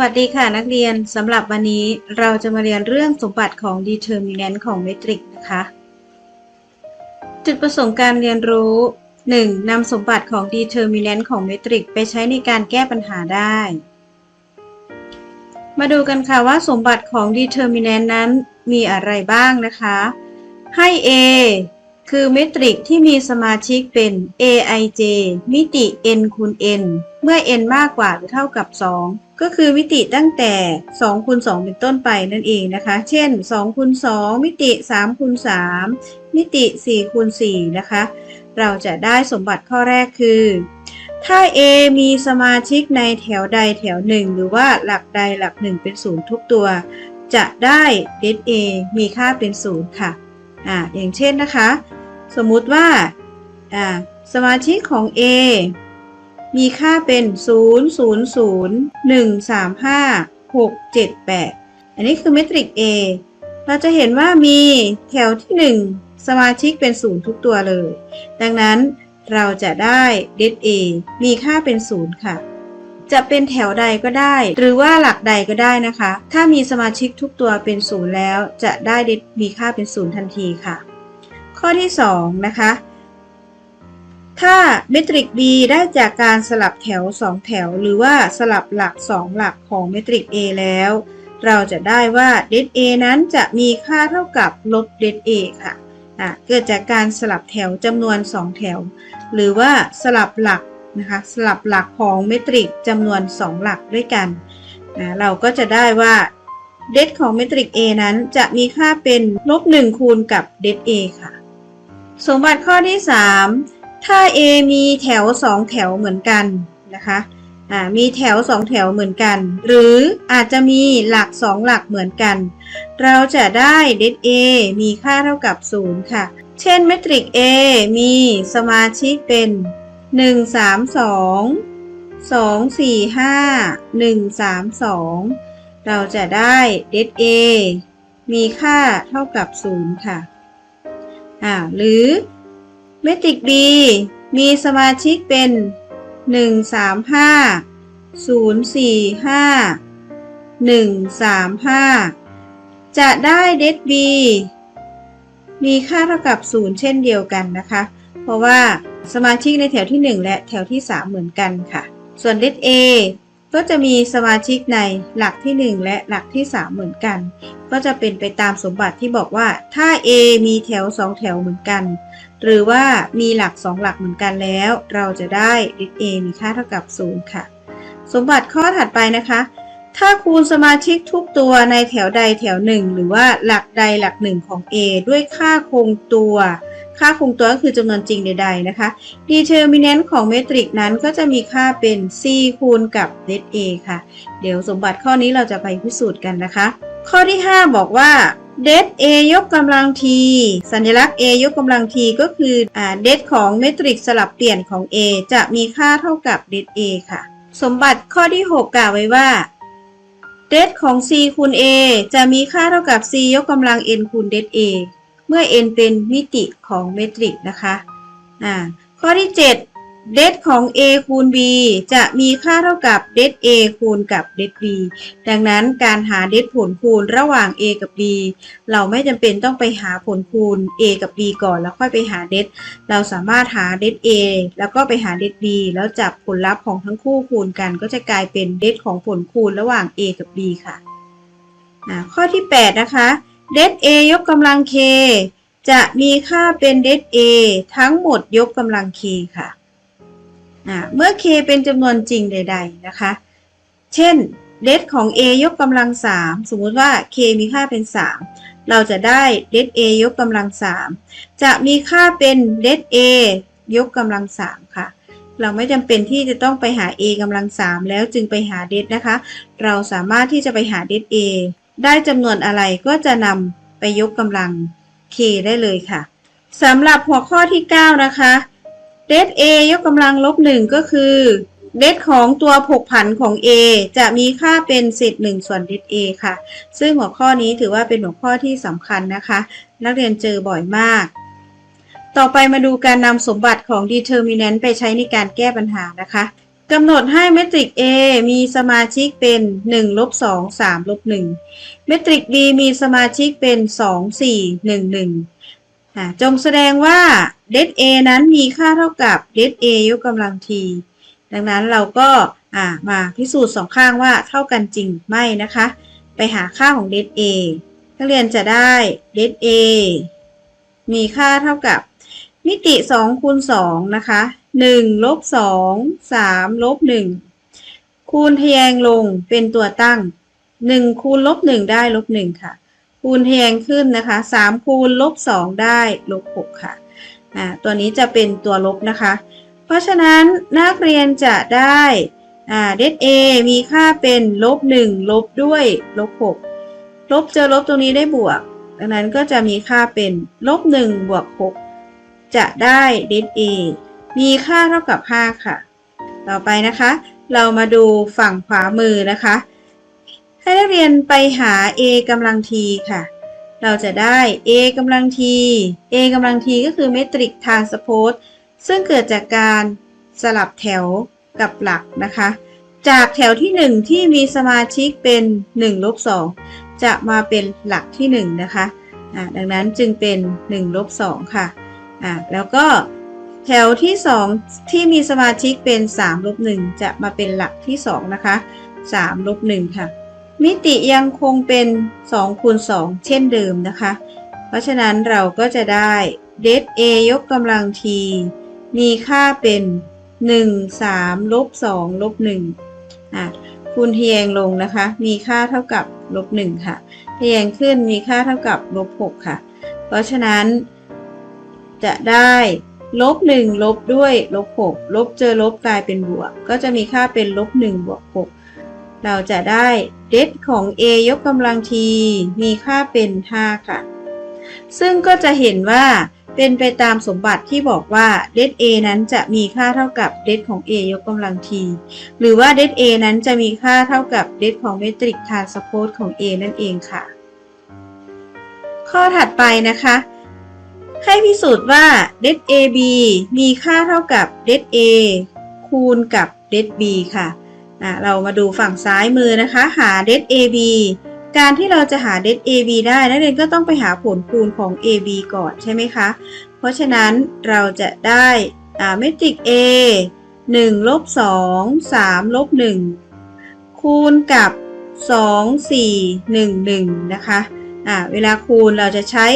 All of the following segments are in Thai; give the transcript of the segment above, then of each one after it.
วัสดีค่ะนักเรียนสำหรับวันนี้เราจะมาเรียนเรื่องสมบัติของ determinant ของเมตริกนะคะ จุดประสงค์การเรียนรู้ 1. นำสมบัติของ determinant ของเมตริกไปใช้ในการแก้ปัญหาได้ มาดูกันค่ะว่าสมบัติของ determinant นั้นมีอะไรบ้างนะคะ ให้ A คือเมตริกที่มีสมาชิกเป็น aij มิติ n คูณ n เมื่อ n มากกว่าหรือเท่ากับ 2 ก็คือมิติตั้งแต่2คูณ2เป็นต้นไปนั่นเองนะคะ เช่น2คูณ2มิติ3คูณ3มิติ4คูณ4นะคะ เราจะได้สมบัติข้อแรกคือ ถ้า A มีสมาชิกในแถวใดแถวหนึ่งหรือว่าหลักใดหลักหนึ่งเป็นศูนย์ทุกตัว จะได้เด A มีค่าเป็นศูนย์ค่ะ อ่าอย่างเช่นนะคะ สมมุติว่าอ่าสมาชิกของ A มีค่าเป็น 0 0 0 1 3 5 6 7 8 อันนี้คือเมตริก A เราจะเห็นว่ามีแถวที่ 1 สมาชิกเป็น 0 ทุกตัวเลย ดังนั้นเราจะได้เด A มีค่าเป็น 0 ค่ะ จะเป็นแถวใดก็ได้ หรือว่าหลักใดก็ได้นะคะ ถ้ามีสมาชิกทุกตัวเป็น 0 แล้ว จะได้เดมีค่าเป็น 0 ทันทีค่ะ ข้อที่ 2 นะคะ ถ้าเมตริก B ได้จากการสลับแถว 2 แถว หรือว่าสลับหลัก 2 หลักของเมตริก A แล้ว เราจะได้ว่าเด A นั้นจะมีค่าเท่ากับลบเด A ค่ะะเกิดจากการสลับแถวจำนวน 2 แถว หรือว่าสลับหลักนะคะสลับหลักของเมตริกจำนวน 2 หลักด้วยกันนะเราก็จะได้ว่าเดของเมตริก A นั้นจะมีค่าเป็นลบ1คูณกับเด A ค่ะ สมบัติข้อที่ 3 ถ้า A มีแถว 2 แถวเหมือนกันนะคะอ่ามีแถว 2 แถวเหมือนกัน หรืออาจจะมีหลัก 2 หลักเหมือนกัน เราจะได้เด A มีค่าเท่ากับ 0 ค่ะ เช่นเมตริก A มีสมาชิกเป็น 1 3 2 2 4 5 1 3 2 เราจะได้เด A มีค่าเท่ากับ 0 ค่ะอ่าหรือ เมตริก B มีสมาชิกเป็น 1 3 5 0 4 5 1 3 5 จะได้เด B มีค่าเท่ากับ 0 เช่นเดียวกันนะคะ เพราะว่าสมาชิกในแถวที่ 1 และแถวที่ 3 เหมือนกันค่ะ ส่วนเด A ก็จะมีสมาชิกในหลักที่ 1 และหลักที่ 3 เหมือนกัน ก็จะเป็นไปตามสมบัติที่บอกว่าถ้า A มีแถว 2 แถวเหมือนกัน หรือว่ามีหลัก 2 หลักเหมือนกันแล้ว เราจะได้เด A มีค่าเท่ากับ 0 ค่ะ สมบัติข้อถัดไปนะคะ ถ้าคูณสมาชิกทุกตัวในแถวใดแถวหนึ่งหรือว่าหลักใดหลักหนึ่งของ A ด้วยค่าคงตัว ค่าคงตัวก็คือจำนวนจริงใดๆนะคะ determinant ของเมตริกนั้นก็จะมีค่าเป็น c คูณกับ z a ค่ะ เดี๋ยวสมบัติข้อนี้เราจะไปพิสูจน์กันนะคะ ข้อที่ 5 บอกว่าเด a ยกกำลัง t สัญลักษณ์ a ยกกำลัง t ก็คืออ่าเดของเมตริกสลับเปลี่ยนของ a จะมีค่าเท่ากับเด a ค่ะ สมบัติข้อที่ 6 กล่าวไว้ว่าเดของ c คูณ a จะมีค่าเท่ากับ c ยกกำลัง n คูณเด a มื่อ n เป็นมิติของเมตริกนะคะอ่าข้อที่ 7 เดของ a คูณ b จะมีค่าเท่ากับเด a คูณกับเด b ดังนั้นการหาเดผลคูณระหว่าง a กับ b เราไม่จำเป็นต้องไปหาผลคูณ a กับ b ก่อนแล้วค่อยไปหาเดเราสามารถหาเด a แล้วก็ไปหาเด b แล้วจับผลลัพธ์ของทั้งคู่คูณกัน ก็จะกลายเป็นเดของผลคูณระหว่าง a กับ b ค่ะข้อที่ 8 นะคะ เดซ a ยกกำลัง k จะมีค่าเป็นเดซ a ทั้งหมดยกกำลัง k ค่ะเมื่อ k เป็นจำนวนจริงใด ๆ นะคะ เช่นเดซของ a ยกกำลัง 3 สมมติว่า k มีค่าเป็น 3 เราจะได้เดซ a ยกกำลัง 3 จะมีค่าเป็นเดซ a ยกกำลัง 3 ค่ะ เราไม่จำเป็นที่จะต้องไปหา a กำลัง 3 แล้วจึงไปหาเดซนะคะ เราสามารถที่จะไปหาเดซ a ได้จำนวนอะไรก็จะนำไปยกกำลัง k ได้เลยค่ะสำหรับหัวข้อที่ 9 นะคะเด a ยกกำลังลบ 1 ก็คือเดของตัวผกผันของ a จะมีค่าเป็นเศษ1ส่วนเด a ค่ะ ซึ่งหัวข้อนี้ถือว่าเป็นหัวข้อที่สำคัญนะคะ นักเรียนเจอบ่อยมาก ต่อไปมาดูการนำสมบัติของ determinant ไปใช้ในการแก้ปัญหานะคะ กำหนดให้เมตริก A มีสมาชิกเป็น1ลบ2 3ลบ1เมตริก B มีสมาชิกเป็น 2 4 1 1 จงแสดงว่าเด A นั้นมีค่าเท่ากับเด A ยกกำลังทีดังนั้นเราก็มาพิสูจน์สองข้างว่าเท่ากันจริงไม่นะคะ ไปหาค่าของเด A นักเรียนจะได้เด A มีค่าเท่ากับ มิติ2คูณ2นะคะ1ลบ2 3ลบ1คูณทแยงลงเป็นตัวตั้ง1คูณลบ1ได้ลบ1ค่ะ คูณทแยงขึ้นนะคะ3คูณลบ2ได้ลบ6ค่ะอ่าตัวนี้จะเป็นตัวลบนะคะ เพราะฉะนั้นนักเรียนจะได้อ่าเด A มีค่าเป็นลบ1ลบด้วยลบ6ลบเจอลบตรงนี้ได้บวก ดังนั้นก็จะมีค่าเป็นลบ1บวก6 จะได้เด A มีค่าเท่ากับ 5 ค่ะ ต่อไปนะคะ เรามาดูฝั่งขวามือนะคะ ให้นักเรียนไปหา a กำลังทีค่ะ เราจะได้ a กำลังที a กำลังทีก็คือเมตริกทานสโพสซึ่งเกิดจากการสลับแถวกับหลักนะคะ จากแถวที่ 1 ที่มีสมาชิกเป็น1ลบ2จะมาเป็นหลักที่ 1 นะคะะดังนั้นจึงเป็น1ลบ2ค่ะะแล้วก็แถวที่ 2 ที่มีสมาชิกเป็น3ลบ1จะมาเป็นหลักที่ 2 นะคะ3ลบ1ค่ะ มิติยังคงเป็น2คูณ2เช่นเดิมนะคะ เพราะฉะนั้นเราก็จะได้เด a ยกกำลังที มีค่าเป็น 1 3ลบ2ลบ1อะคูณเทียงลงนะคะ มีค่าเท่ากับลบ1ค่ะเทียงขึ้นมีค่าเท่ากับลบ6ค่ะ เพราะฉะนั้น จะได้ลบ1ลบด้วยลบ6ลบเจอลบกลายเป็นบวก ก็จะมีค่าเป็นลบ1บวก6เราจะได้เดของ a ยกกำลังทีมีค่าเป็น 5 ค่ะ ซึ่งก็จะเห็นว่าเป็นไปตามสมบัติที่บอกว่าเด a นั้นจะมีค่าเท่ากับเดของ a ยกกำลังทีหรือว่าเด a นั้นจะมีค่าเท่ากับเดของเมตริกทานสโพสของ a นั่นเองค่ะ ข้อถัดไปนะคะ ให้พิสูจน์ว่า det AB มีค่าเท่ากับ det A คูณกับ det B ค่ะะเรามาดูฝั่งซ้ายมือนะคะ หา det AB การที่เราจะหา det AB ได้นักเรียนก็ต้องไปหาผลคูณของ AB ก่อนใช่ไหมคะ เพราะฉะนั้นเราจะได้เมตริก A 1ลบ2 3ลบ1คูณกับ 2 4 1 1 นะคะะเวลาคูณเราจะใช้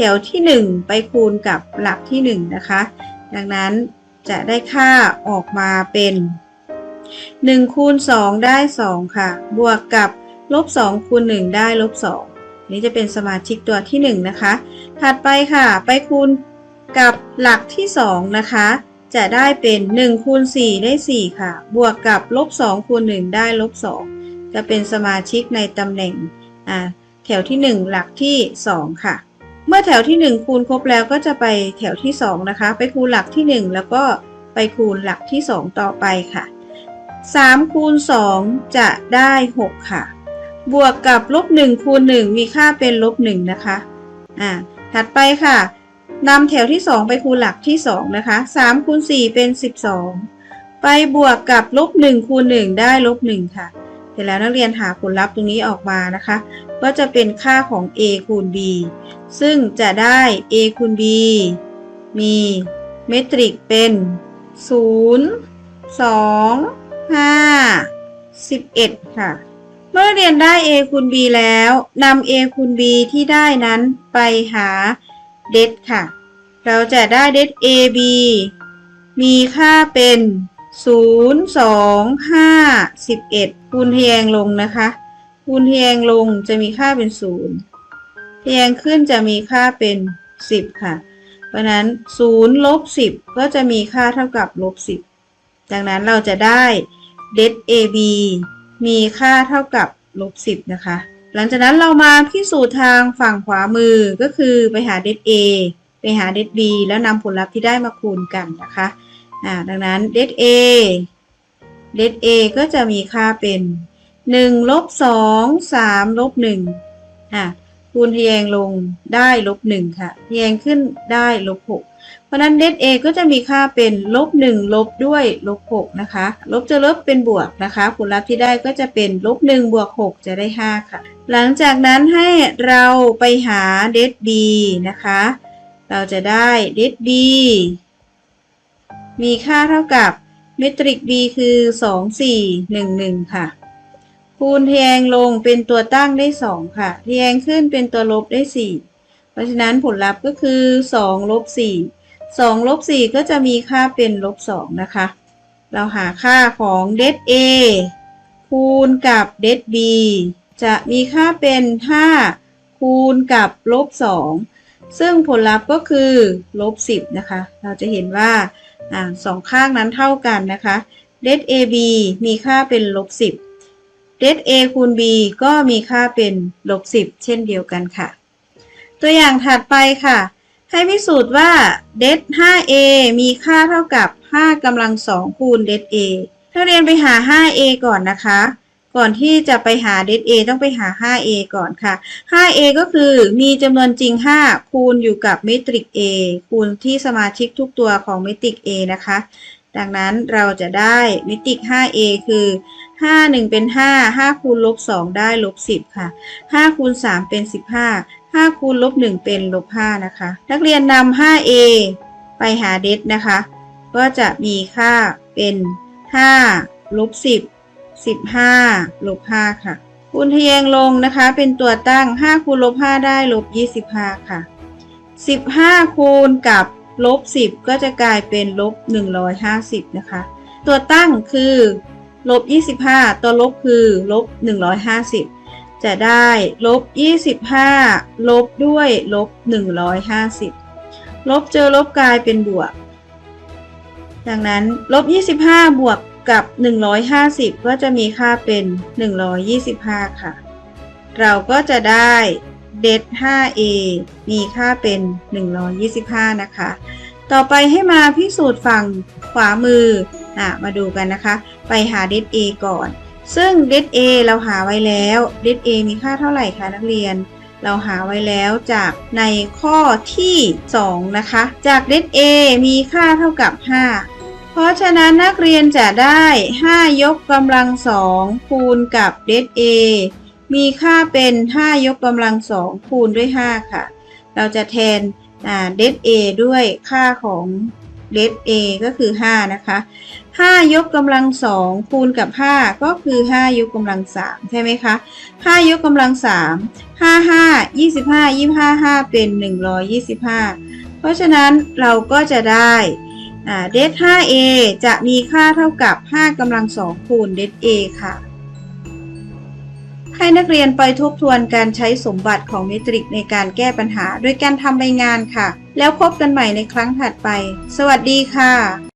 แถวที่ 1 ไปคูณกับหลักที่ 1 นะคะ ดังนั้นจะได้ค่าออกมาเป็น1คูณ2ได้ 2 ค่ะ บวกกับลบ2คูณ1ได้ลบ2นี้จะเป็นสมาชิกตัวที่ 1 นะคะ ถัดไปค่ะ ไปคูณกับหลักที่ 2 นะคะ จะได้เป็น1คูณ4ได้ 4 ค่ะ บวกกับลบ2คูณ1ได้ลบ2จะเป็นสมาชิกในตำแหน่งแถวที่ 1 หลักที่ 2 ค่ะ เมื่อแถวที่ 1 คูณครบแล้วก็จะไปแถวที่ 2 นะคะ ไปคูณหลักที่ 1 แล้วก็ไปคูณหลักที่ 2 ต่อไปค่ะ 3 คูณ 2 จะได้ 6 ค่ะ บวกกับลบ1คูณ 1 มีค่าเป็นลบ1นะคะ อ่า ถัดไปค่ะนำแถวที่ 2 ไปคูณหลักที่ 2 นะคะ 3 คูณ 4 เป็น 12 ไปบวกกับลบ1คูณ 1 ได้ลบ1ค่ะ เสร็จแล้วนักเรียนหาผลลัพธ์ตรงนี้ออกมานะคะ ก็จะเป็นค่าของ a คูณ b ซึ่งจะได้ a คูณ b มีเมตริกเป็น 0 2 5 11 ค่ะ เมื่อเรียนได้ a คูณ b แล้วนำ a คูณ b ที่ได้นั้นไปหาเดดค่ะ เราจะได้เดด ab มีค่าเป็น 0 2 5 11 คูณเทแยงลงนะคะ คูณเทแยงลงจะมีค่าเป็น0เรียงขึ้นจะมีค่าเป็น 10 ค่ะ เพราะนั้น0ลบ10 ก็จะมีค่าเท่ากับลบ10 ดังนั้นเราจะได้ det ab มีค่าเท่ากับลบ10 นะคะ หลังจากนั้นเรามาพิสูจน์ทางฝั่งขวามือก็คือไปหา det a ไปหา det b แล้วนำผลลัพธ์ที่ได้มาคูณกันนะคะะดังนั้น det a det a ก็จะมีค่าเป็น 1ลบ2 3ลบ1อะคูณทแยงลงได้ลบหนึ่งค่ะทแยงขึ้นได้ลบหกเพราะนั้นเด a ก็จะมีค่าเป็นลบ1ลบด้วยลบ6นะคะ ลบจะลบเป็นบวกนะคะ ผลลัพธ์ที่ได้ก็จะเป็นลบ1บวก6จะได้5ค่ะ หลังจากนั้นให้เราไปหาเด b นะคะ เราจะได้เด b มีค่าเท่ากับเมตริก b คือ 2 4 1 1 ค่ะ คูณทแยงลงเป็นตัวตั้งได้2ค่ะทแยงขึ้นเป็นตัวลบได้4เพราะฉะนั้นผลลัพธ์ก็คือ2ลบ4 2ลบ4ก็จะมีค่าเป็นลบ2นะคะ เราหาค่าของเด a คูณกับเด b จะมีค่าเป็น5คูณกับลบ2ซึ่งผลลัพธ์ก็คือลบ10นะคะ เราจะเห็นว่าอสองข้างนั้นเท่ากันนะคะเด ab มีค่าเป็นลบ10 เด a คูณ b ก็มีค่าเป็นลบ10 เช่นเดียวกันค่ะ ตัวอย่างถัดไปค่ะ ให้พิสูจน์ว่าเด 5a มีค่าเท่ากับ 5กำลัง2คูณเด a ถ้าเรียนไปหา 5a ก่อนนะคะ ก่อนที่จะไปหาเด a ต้องไปหา 5a ก่อนค่ะ 5a ก็คือมีจำนวนจริง 5 คูณอยู่กับเมตริก a คูณที่สมาชิกทุกตัวของเมตริก a นะคะ ดังนั้นเราจะได้เมตริก 5a คือ 5 1เป็น5 5คูณลบ2ได้ลบ10ค่ะ5คูณ3เป็น15 5คูณลบ1เป็นลบ5นะคะ นักเรียนนำ 5a ไปหาเดนะคะ ก็จะมีค่าเป็น5ลบ10 15ลบ5ค่ะ คูณทะแยงลงนะคะ เป็นตัวตั้ง5คูณลบ5ได้ลบ25ค่ะ15คูณกับลบ10ก็จะกลายเป็นลบ150นะคะ ตัวตั้งคือ ลบ25ตัวลบคือลบ150จะได้ลบ25ลบด้วยลบ150ลบเจอลบกลายเป็นบวก ดังนั้นลบ25บวกกับ 150 ก็จะมีค่าเป็น 125 ค่ะ เราก็จะได้เด 5a มีค่าเป็น 125 นะคะ ต่อไปให้มาพิสูจน์ฝั่งขวามืออะมาดูกันนะคะ ไปหาเด a ก่อน ซึ่งเด a เราหาไว้แล้วเด a มีค่าเท่าไหร่คะนักเรียน เราหาไว้แล้วจากในข้อที่ 2 นะคะ จากเด a มีค่าเท่ากับ 5 เพราะฉะนั้นนักเรียนจะได้ 5 ยกกำลังสองคูณกับเด a มีค่าเป็น 5 ยกกำลังสองคูณด้วย 5 ค่ะ เราจะแทน เด a ด้วยค่าของเด a ก็คือ 5 นะคะ 5 ยกกำลังสองคูณกับ 5 ก็คือ 5 ยกกำลัง3ใช่ไหมคะ5ยกกำลัง3 5 5 25 25 5เป็น125เพราะฉะนั้นเราก็จะได้เด 5a จะมีค่าเท่ากับ 5กำลัง2คูณเด a ค่ะ ให้นักเรียนไปทบทวนการใช้สมบัติของเมตริกในการแก้ปัญหา โดยการทำใบงานค่ะ แล้วพบกันใหม่ในครั้งถัดไป สวัสดีค่ะ